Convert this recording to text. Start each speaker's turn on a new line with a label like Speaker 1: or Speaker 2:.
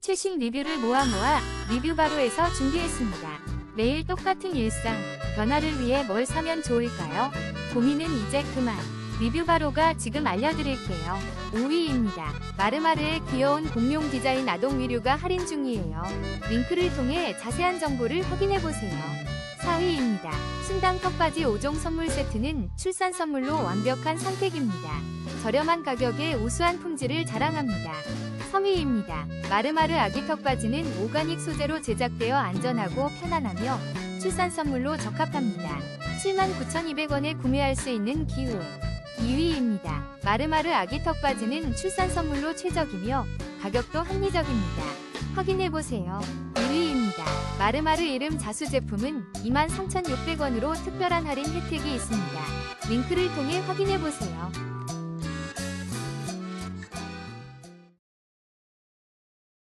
Speaker 1: 최신 리뷰를 모아 모아 리뷰 바로에서 준비했습니다. 매일 똑같은 일상, 변화를 위해 뭘 사면 좋을까요? 고민은 이제 그만. 리뷰 바로가 지금 알려드릴게요. 5위입니다. 마르마르의 귀여운 공룡 디자인 아동 위류가 할인 중이에요. 링크를 통해 자세한 정보를 확인해보세요. 4위입니다. 순당 턱바지 5종 선물 세트는 출산 선물로 완벽한 선택입니다. 저렴한 가격에 우수한 품질을 자랑합니다. 3위입니다. 마르마르 아기 턱바지는 오가닉 소재로 제작되어 안전하고 편안하며 출산 선물로 적합합니다. 79,200원에 구매할 수 있는 기후. 2위입니다. 마르마르 아기 턱바지는 출산 선물로 최적이며 가격도 합리적입니다. 확인해보세요. 1위입니다. 마르마르 이름 자수 제품은 23,600원으로 특별한 할인 혜택이 있습니다. 링크를 통해 확인해보세요.